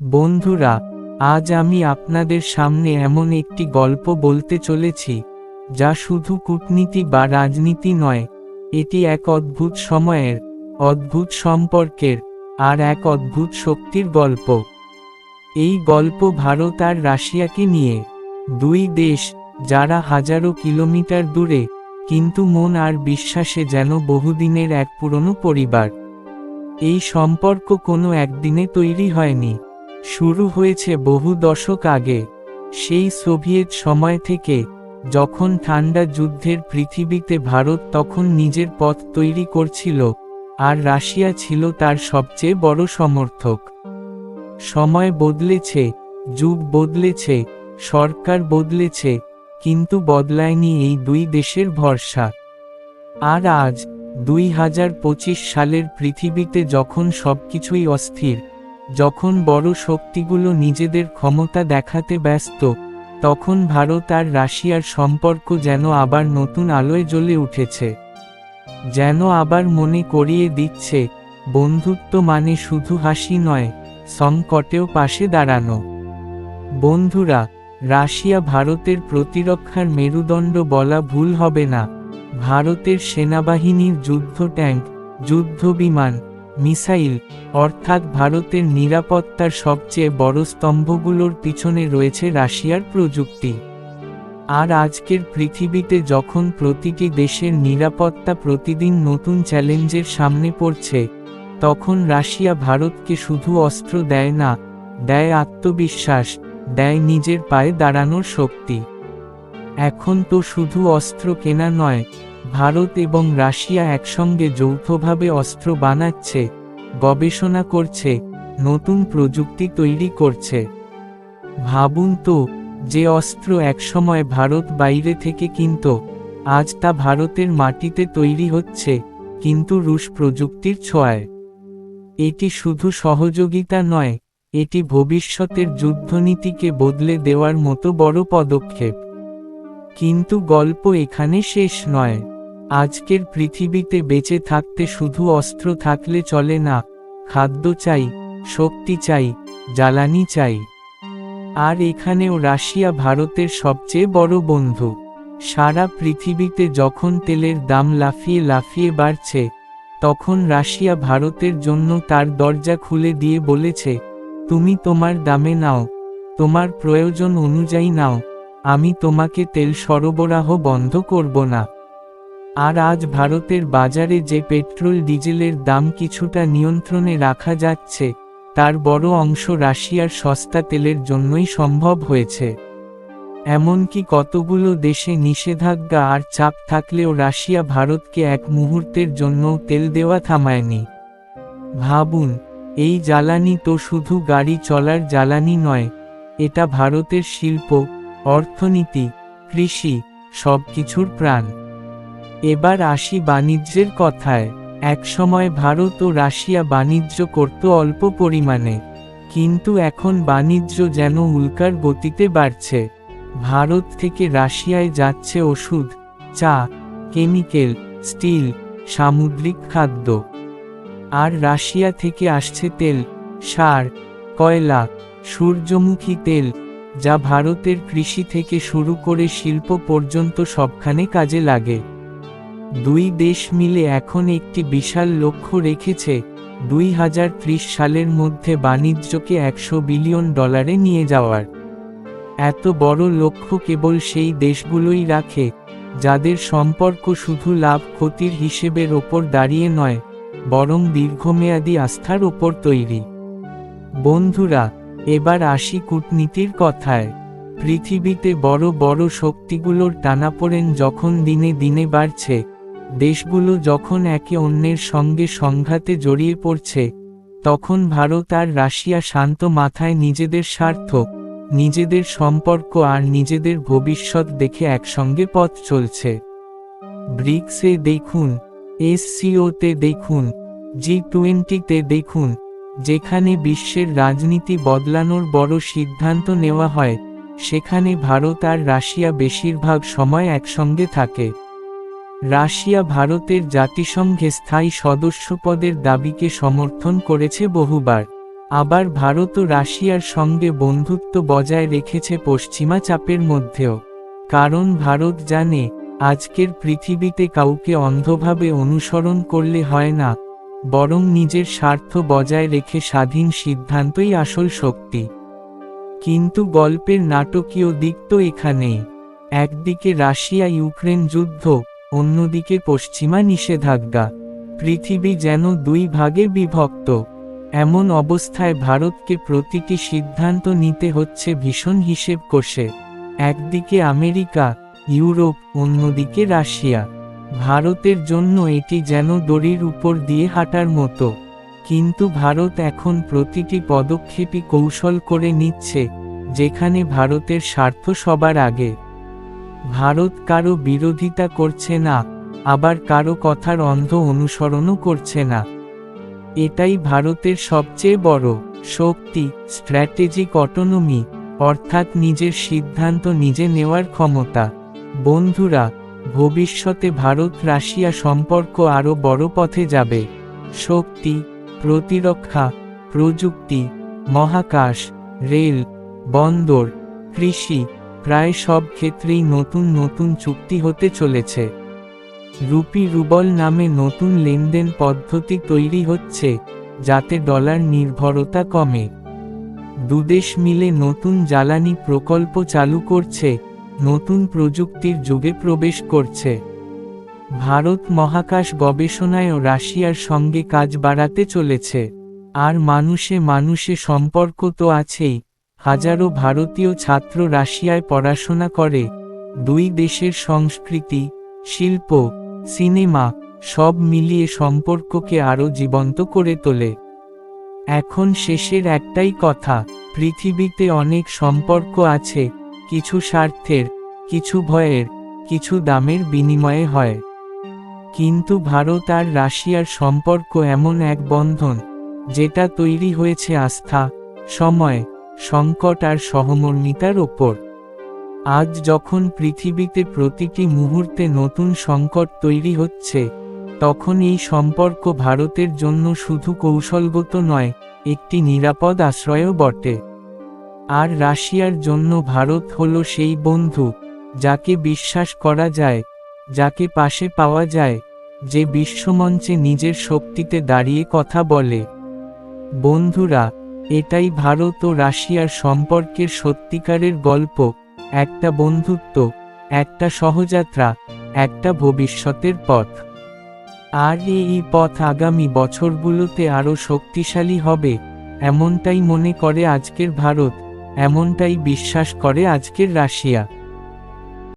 বন্ধুরা, আজ আমি আপনাদের সামনে এমন একটি গল্প বলতে চলেছি, যা শুধু কূটনীতি বা রাজনীতি নয়, এটি এক অদ্ভুত সময়ের, অদ্ভুত সম্পর্কের, আর এক অদ্ভুত শক্তির গল্প। এই গল্প ভারত আর রাশিয়াকে নিয়ে, দুই দেশ, যারা হাজারো কিলোমিটার দূরে, কিন্তু মন আর বিশ্বাসে যেন বহুদিনের এক পুরনো পরিবার। এই সম্পর্ক কোনো একদিনে তৈরি হয়নি। শুরু হয়েছে বহু দশক আগে। সেই সোভিয়েত সময় থেকে, যখন ঠান্ডা যুদ্ধের পৃথিবীতে ভারত তখন নিজের পথ তৈরি করছিল, আর রাশিয়া ছিল তার সবচেয়ে বড় সমর্থক। সময় বদলেছে, যুগ বদলেছে, সরকার বদলেছে, কিন্তু বদলায়নি এই দুই দেশের ভরসা। আর আজ, দুই হাজার পঁচিশ সালের পৃথিবীতে যখন সবকিছুই অস্থির যখন বড় শক্তিগুলো নিজেদের ক্ষমতা দেখাতে ব্যস্ত, তখন ভারত আর রাশিয়ার সম্পর্ক যেন আবার নতুন আলোয় জ্বলে উঠেছে। যেন আবার মনে করিয়ে দিচ্ছে, বন্ধুত্ব মানে শুধু হাসি নয়, সংকটেও পাশে দাঁড়ানো। বন্ধুরা, রাশিয়া ভারতের প্রতিরক্ষার মেরুদণ্ড বলা ভুল হবে না। ভারতের সেনাবাহিনীর যুদ্ধ ট্যাঙ্ক, যুদ্ধ বিমান মিসাইল, অর্থাৎ ভারতের নিরাপত্তার সবচেয়ে বড় স্তম্ভগুলোর পিছনে রয়েছে রাশিয়ার প্রযুক্তি। আর আজকের পৃথিবীতে যখন প্রতিটি দেশের নিরাপত্তা প্রতিদিন নতুন চ্যালেঞ্জের সামনে পড়ছে, তখন রাশিয়া ভারতকে শুধু অস্ত্র দেয় না, দেয় আত্মবিশ্বাস, দেয় নিজের পায়ে দাঁড়ানোর শক্তি। এখন তো শুধু অস্ত্র কেনা নয় ভারত এবং রাশিয়া একসঙ্গে যৌথভাবে অস্ত্র বানাচ্ছে, গবেষণা করছে, নতুন প্রযুক্তি তৈরি করছে। ভাবুন তো, যে অস্ত্র একসময় ভারত বাইরে থেকে কিনত, আজ তা ভারতের মাটিতে তৈরি হচ্ছে, কিন্তু রুশ প্রযুক্তির ছোঁয়ায়। এটি শুধু সহযোগিতা নয়, এটি ভবিষ্যতের যুদ্ধনীতিকে বদলে দেওয়ার মতো বড় পদক্ষেপ। কিন্তু গল্প এখানে শেষ নয়। আজকের পৃথিবীতে বেঁচে থাকতে শুধু অস্ত্র থাকলে চলে না, খাদ্য চাই, শক্তি চাই, জ্বালানি চাই। আর এখানেও রাশিয়া ভারতের সবচেয়ে বড় বন্ধু। সারা পৃথিবীতে যখন তেলের দাম লাফিয়ে লাফিয়ে বাড়ছে, তখন রাশিয়া ভারতের জন্য তার দরজা খুলে দিয়ে বলেছে, তুমি তোমার দামে নাও, তোমার প্রয়োজন অনুযায়ী নাও। আমি তোমাকে তেল সরবরাহ বন্ধ করব না। আর আজ ভারতের বাজারে যে পেট্রোল ডিজেলের দাম কিছুটা নিয়ন্ত্রণে রাখা যাচ্ছে, তার বড় অংশ রাশিয়ার সস্তা তেলের জন্যই সম্ভব হয়েছে। এমনকি কতগুলো দেশে নিষেধাজ্ঞা আর চাপ থাকলেও রাশিয়া ভারতকে এক মুহূর্তের জন্য তেল দেওয়া থামায়নি। ভাবুন, এই জ্বালানি তো শুধু গাড়ি চলার জ্বালানি নয়, এটা ভারতের শিল্প অর্থনীতি, কৃষি সব কিছুর প্রাণ। এবার আসি বাণিজ্যের কথায়। একসময় ভারত ও রাশিয়া বাণিজ্য করত অল্প পরিমাণে। কিন্তু এখন বাণিজ্য যেন উল্কার গতিতে বাড়ছে। ভারত থেকে রাশিয়ায় যাচ্ছে ওষুধ, চা, কেমিক্যাল, স্টিল, সামুদ্রিক খাদ্য। আর রাশিয়া থেকে আসছে তেল, সার, কয়লা, সূর্যমুখী তেল যা ভারতের কৃষি থেকে শুরু করে শিল্প পর্যন্ত সবখানে কাজে লাগে। দুই দেশ মিলে এখন একটি বিশাল লক্ষ্য রেখেছে, দুই হাজার ত্রিশ সালের মধ্যে বাণিজ্যকে একশো বিলিয়ন ডলারে নিয়ে যাওয়ার। এত বড় লক্ষ্য কেবল সেই দেশগুলোই রাখে, যাদের সম্পর্ক শুধু লাভ ক্ষতির হিসেবের ওপর দাঁড়িয়ে নয়, বরং দীর্ঘমেয়াদী আস্থার ওপর তৈরি। বন্ধুরা এবার আসি কূটনীতির কথায়। পৃথিবীতে বড় বড় শক্তিগুলোর টানাপোড়েন যখন দিনে দিনে বাড়ছে। দেশগুলো যখন একে অন্যের সঙ্গে সংঘাতে জড়িয়ে পড়ছে, তখন ভারত আর রাশিয়া শান্ত মাথায় নিজেদের স্বার্থ, নিজেদের সম্পর্ক আর নিজেদের ভবিষ্যৎ দেখে একসঙ্গে পথ চলছে। ব্রিক্সে দেখুন, এসসিওতে দেখুন, জি টোয়েন্টিতে দেখুন যেখানে বিশ্বের রাজনীতি বদলানোর বড় সিদ্ধান্ত নেওয়া হয়, সেখানে ভারত আর রাশিয়া বেশিরভাগ সময় একসঙ্গে থাকে। রাশিয়া ভারতের জাতিসংঘে স্থায়ী সদস্যপদের দাবিকে সমর্থন করেছে বহুবার। আবার ভারত ও রাশিয়ার সঙ্গে বন্ধুত্ব বজায় রেখেছে পশ্চিমা চাপের মধ্যেও। কারণ ভারত জানে, আজকের পৃথিবীতে কাউকে অন্ধভাবে অনুসরণ করলে হয় না। বরং নিজের স্বার্থ বজায় রেখে স্বাধীন সিদ্ধান্তই আসল শক্তি। কিন্তু গল্পের নাটকীয় দিক তো এখানেই। একদিকে রাশিয়া ইউক্রেন যুদ্ধ, অন্যদিকে পশ্চিমা নিষেধাজ্ঞা। পৃথিবী যেন দুই ভাগে বিভক্ত। এমন অবস্থায় ভারতকে প্রতিটি সিদ্ধান্ত নিতে হচ্ছে ভীষণ হিসেব কষে একদিকে আমেরিকা, ইউরোপ, অন্যদিকে রাশিয়া। ভারতের জন্য এটি যেন দড়ির উপর দিয়ে হাঁটার মতো। কিন্তু ভারত এখন প্রতিটি পদক্ষেপই কৌশল করে নিচ্ছে, যেখানে ভারতের স্বার্থ সবার আগে। ভারত কারও বিরোধিতা করছে না, আবার কারও কথার অন্ধ অনুসরণও করছে না। এটাই ভারতের সবচেয়ে বড় শক্তি, স্ট্র্যাটেজিক অটোনমি, অর্থাৎ নিজের সিদ্ধান্ত নিজে নেওয়ার ক্ষমতা। বন্ধুরা ভবিষ্যতে ভারত রাশিয়া সম্পর্ক আরও বড় পথে যাবে। শক্তি, প্রতিরক্ষা, প্রযুক্তি, মহাকাশ, রেল, বন্দর, কৃষি, প্রায় সব ক্ষেত্রেই নতুন নতুন চুক্তি হতে চলেছে। রুপি রুবল নামে নতুন লেনদেন পদ্ধতি তৈরি হচ্ছে, যাতে ডলার নির্ভরতা কমে। দুদেশ মিলে নতুন জ্বালানি প্রকল্প চালু করছে নতুন প্রযুক্তির যুগে প্রবেশ করছে। ভারত মহাকাশ গবেষণায়ও রাশিয়ার সঙ্গে কাজ বাড়াতে চলেছে। আর মানুষে মানুষে সম্পর্ক তো আছেই। হাজারো ভারতীয় ছাত্র রাশিয়ায় পড়াশোনা করে। দুই দেশের সংস্কৃতি, শিল্প, সিনেমা, সব মিলিয়ে সম্পর্ককে আরও জীবন্ত করে তোলে। এখন শেষের একটাই কথা, পৃথিবীতে অনেক সম্পর্ক আছে। কিছু স্বার্থের, কিছু ভয়ের, কিছু দামের বিনিময়ে হয়। কিন্তু ভারত আর রাশিয়ার সম্পর্ক এমন এক বন্ধন, যেটা তৈরি হয়েছে আস্থা, সময়, সংকট আর সহমর্মিতার ওপর। আজ যখন পৃথিবীতে প্রতিটি মুহূর্তে নতুন সংকট তৈরি হচ্ছে, তখন এই সম্পর্ক ভারতের জন্য শুধু কৌশলগত নয়, একটি নিরাপদ আশ্রয়ও বটে। আর রাশিয়ার জন্য ভারত হল সেই বন্ধু, যাকে বিশ্বাস করা যায়, যাকে পাশে পাওয়া যায়, যে বিশ্বমঞ্চে নিজের শক্তিতে দাঁড়িয়ে কথা বলে। বন্ধুরা, এটাই ভারত ও রাশিয়ার সম্পর্কের সত্যিকারের গল্প, একটা বন্ধুত্ব, একটা সহযাত্রা, একটা ভবিষ্যতের পথ। আর এই পথ আগামী বছরগুলোতে আরও শক্তিশালী হবে, এমনটাই মনে করে আজকের ভারত। এমনটাই বিশ্বাস করে আজকের রাশিয়া।